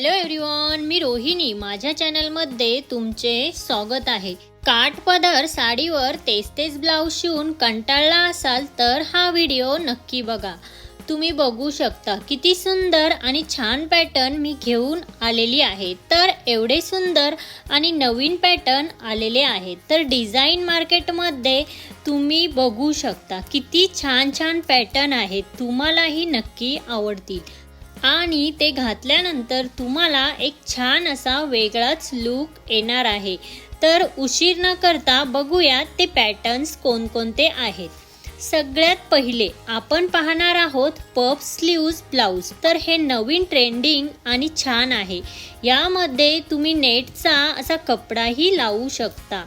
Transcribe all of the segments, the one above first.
Hello everyone मी रोहिणी. माझ्या चॅनलमध्ये तुमचे स्वागत आहे. काट पदर साडीवर तेच तेच ब्लाऊज शिवून कंटाळला असाल तर हा व्हिडिओ नक्की बघा. तुम्ही बघू शकता किती सुंदर आणि छान पॅटर्न मी घेऊन आलेली आहे. तर एवढे सुंदर आणि नवीन पॅटर्न आलेले आहेत तर डिझाईन मार्केटमध्ये तुम्ही बघू शकता किती छान छान पॅटर्न आहेत. तुम्हालाही नक्की आवडतील. आणि ते घातल्यानंतर तुम्हाला एक छान असा वेगळाच लुक येणार आहे. तर उशीर न करता बघूया ते पॅटर्न्स कोणकोणते आहेत. सगळ्यात पहिले आपण पाहणार आहोत पफ स्लीव्ज ब्लाऊज तर हे नवीन ट्रेंडिंग आणि छान आहे. यामध्ये तुम्ही नेटचा असा कपडाही लावू शकता.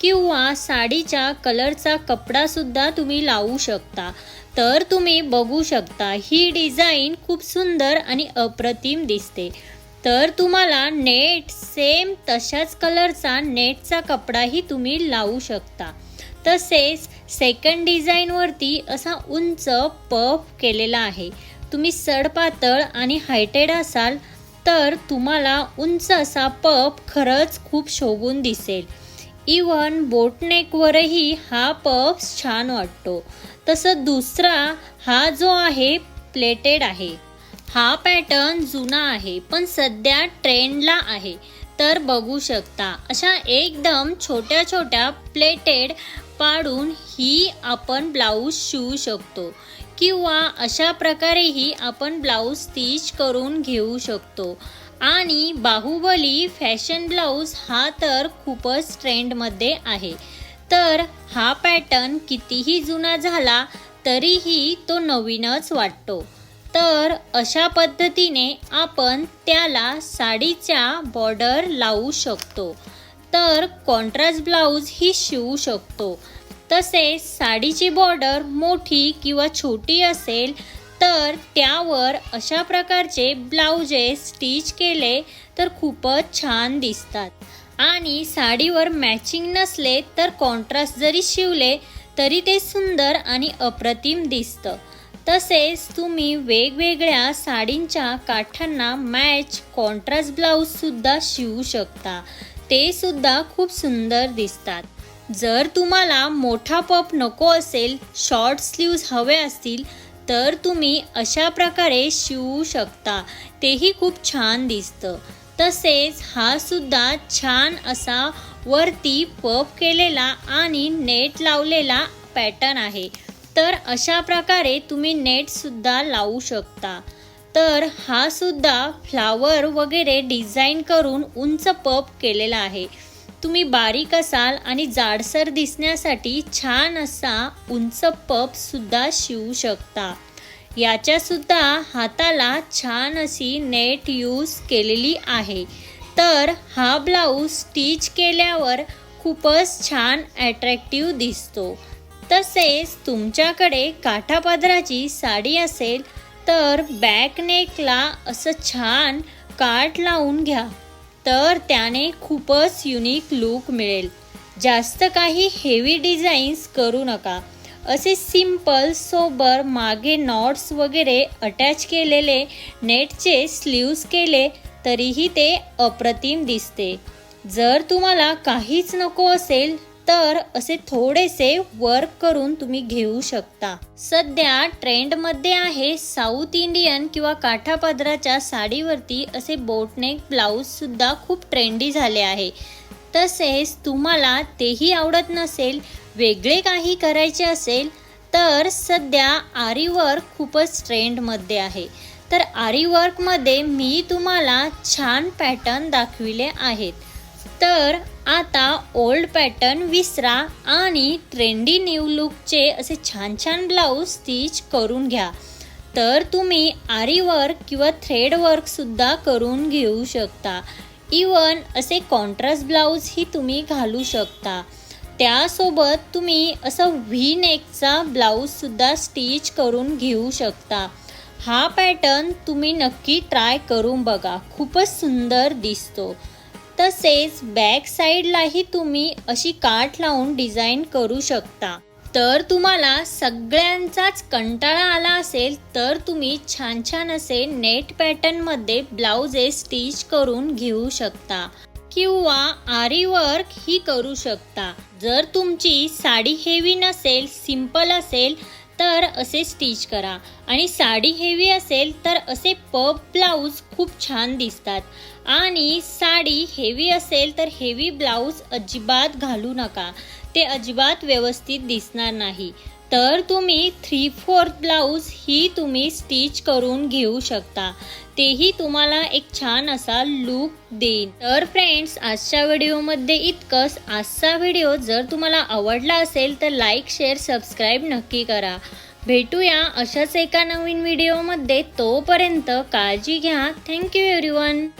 किंवा साडीच्या कलरचा कपडासुद्धा तुम्ही लावू शकता. तर तुम्ही बघू शकता ही डिझाईन खूप सुंदर आणि अप्रतिम दिसते. तर तुम्हाला नेट सेम तशाच कलरचा नेटचा कपडाही तुम्ही लावू शकता. तसेच सेकंड डिझाईनवरती असा उंच पफ केलेला आहे. तुम्ही सडपातळ आणि हायटेड असाल तर तुम्हाला उंच असा पप खरंच खूप शोभून दिसेल. इवन बोटनेकवरही हा पफ छान वाटतो. तसं दुसरा हा जो आहे प्लेटेड आहे. हा पॅटर्न जुना आहे पण सध्या ट्रेंडला आहे. तर बघू शकता अशा एकदम छोट्या छोट्या प्लेटेड पाडून ही आपण ब्लाऊज शिवू शकतो. किंवा अशा प्रकारेही आपण ब्लाऊज स्टिच करून घेऊ शकतो. आणि बाहुबली फॅशन ब्लाऊज हा तर खूपच ट्रेंडमध्ये आहे. तर हा पॅटर्न कितीही जुना झाला तरीही तो नवीनच वाटतो. तर अशा पद्धतीने आपण त्याला साडीच्या बॉर्डर लावू शकतो. तर कॉन्ट्रास्ट ब्लाऊज ही शिवू शकतो. तसेच साडीची बॉर्डर मोठी किंवा छोटी असेल तर त्यावर अशा प्रकारचे ब्लाउजेस स्टिच केले तर खूपच छान दिसतात. आणि साडीवर मॅचिंग नसले तर कॉन्ट्रास्ट जरी शिवले तरी ते सुंदर आणि अप्रतिम दिसतं. तसेच तुम्ही वेगवेगळ्या साडींच्या काठांना मॅच कॉन्ट्रास्ट ब्लाऊजसुद्धा शिवू शकता. ते सुद्धा खूप सुंदर दिसतात. जर तुम्हाला मोठा पप नको असेल शॉर्ट स्लीव्ज हवे असतील तर तुम्ही अशा प्रकारे शिवू शकता. तेही खूप छान दिसतं. तसेच हा सुद्धा छान असा वरती पप केलेला आणि नेट लावलेला पॅटर्न आहे. तर अशा प्रकारे तुम्ही नेटसुद्धा लावू शकता. तर हा सुद्धा फ्लावर वगैरे डिझाईन करून उंच पप केलेला आहे. तुम्ही बारीक असाल आणि जाडसर दिसण्यासाठी छान असा उंच पपसुद्धा शिवू शकता. याच्यासुद्धा हाताला छान अशी नेट यूज केलेली आहे. तर हा ब्लाऊज स्टिच केल्यावर खूपच छान ॲट्रॅक्टिव्ह दिसतो. तसेच तुमच्याकडे काठापदराची साडी असेल तर बॅक नेकला असं छान काठ लावून घ्या. तर त्याने खूपच युनिक लूक मिळेल. जास्त काही हेवी डिझाईन्स करू नका. असे सिंपल सोबर मागे नॉट्स वगैरे अटॅच केलेले नेटचे स्लीव्स केले तरीही ते अप्रतिम दिसते. जर तुम्हाला काहीच नको असेल तर असे थोडेसे वर्क करून तुम्ही घेऊ शकता. सध्या ट्रेंडमध्ये आहे साऊथ इंडियन किंवा काठापदराच्या साडीवरती असे बोटनेक ब्लाऊजसुद्धा खूप ट्रेंडी झाले आहे. तसेच तुम्हाला तेही आवडत नसेल वेगळे काही करायचे असेल तर सध्या आरीवर्क खूपच ट्रेंडमध्ये आहे. तर आरीवर्कमध्ये मी तुम्हाला छान पॅटर्न दाखविले आहेत. तर आता ओल्ड पॅटर्न विसरा आणि ट्रेंडी न्यू लुकचे असे छान छान ब्लाऊज स्टिच करून घ्या. तर तुम्ही आरी वर्क किंवा थ्रेड वर्कसुद्धा करून घेऊ शकता. इवन असे कॉन्ट्रास्ट ब्लाऊजही तुम्ही घालू शकता. त्यासोबत तुम्ही असं व्ही नेकचा ब्लाऊजसुद्धा स्टिच करून घेऊ शकता. हा पॅटर्न तुम्ही नक्की ट्राय करून बघा. खूपच सुंदर दिसतो. तसेच बॅक साईडलाही तुम्ही अशी काठ लावून डिझाईन करू शकता. तर तुम्हाला सगळ्यांचाच कंटाळा आला असेल तर तुम्ही छान छान असे नेट पॅटर्नमध्ये ब्लाउजेस स्टिच करून घेऊ शकता. किंवा आरी वर्क ही करू शकता. जर तुमची साडी हेवी नसेल सिंपल असेल तर असे स्टिच करा. आणि साडी हेवी असेल तर असे पब ब्लाऊज खूप छान दिसतात. आणि साडी हेवी असेल तर हेवी ब्लाऊज अजिबात घालू नका. ते अजिबात व्यवस्थित दिसणार नाही. तर तुम्ही थ्री फोर्थ ब्लाऊज ही तुम्ही स्टिच करून घेऊ शकता. तेही तुम्हाला एक छान असा लुक देईल तर फ्रेंड्स आजच्या व्हिडिओमध्ये इतकंच. आजचा व्हिडिओ जर तुम्हाला आवडला असेल तर लाईक शेअर सबस्क्राईब नक्की करा. भेटूया अशाच एका नवीन व्हिडिओमध्ये. तोपर्यंत काळजी घ्या. Thank you everyone